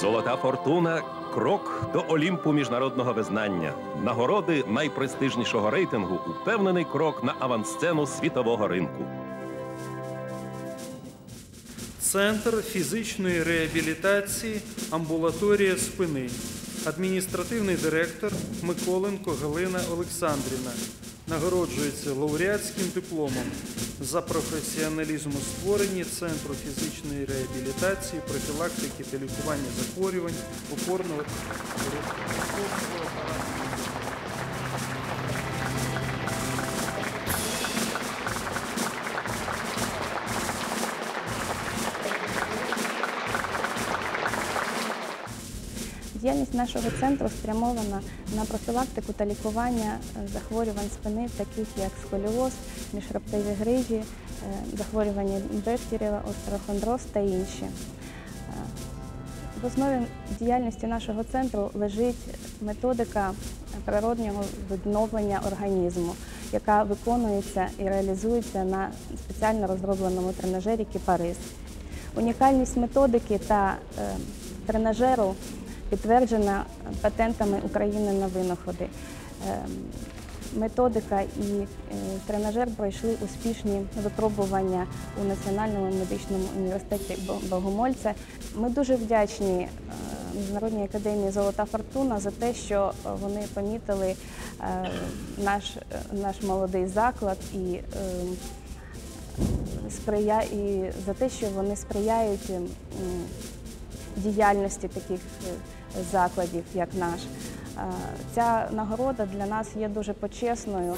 Золота фортуна крок до Олімпу міжнародного визнання. Нагороди найпрестижнішого рейтингу упевнений крок на авансцену світового ринку. Центр фізичної реабілітації амбулаторія спини. Адміністративний директор Миколенко Галина Олександрівна нагороджується лауреатським дипломом за професіоналізм у створенні Центру фізичної реабілітації, профілактики та лікування захворювань опорного Діяльність нашого центру спрямована на профілактику та лікування е, захворювань спини, таких як сколіоз, міжхребтові грижі, е, захворювання Бехтерєва, остеохондроз та інші. Е, В основі діяльності нашого центру лежить методика природнього відновлення організму, яка виконується і реалізується на спеціально розробленому тренажері Кіпарис. Унікальність методики та тренажеру підтверджена патентами України на винаходи. Е, Методика і е, тренажер пройшли успішні випробування у Національному медичному університеті Богомольця. Ми дуже вдячні е, Міжнародній академії Золота Фортуна за те, що вони помітили е, наш, наш молодий заклад і е, сприя... і за те, що вони сприяють діяльності таких е, закладів, як наш. Е, Ця нагорода для нас є дуже почесною.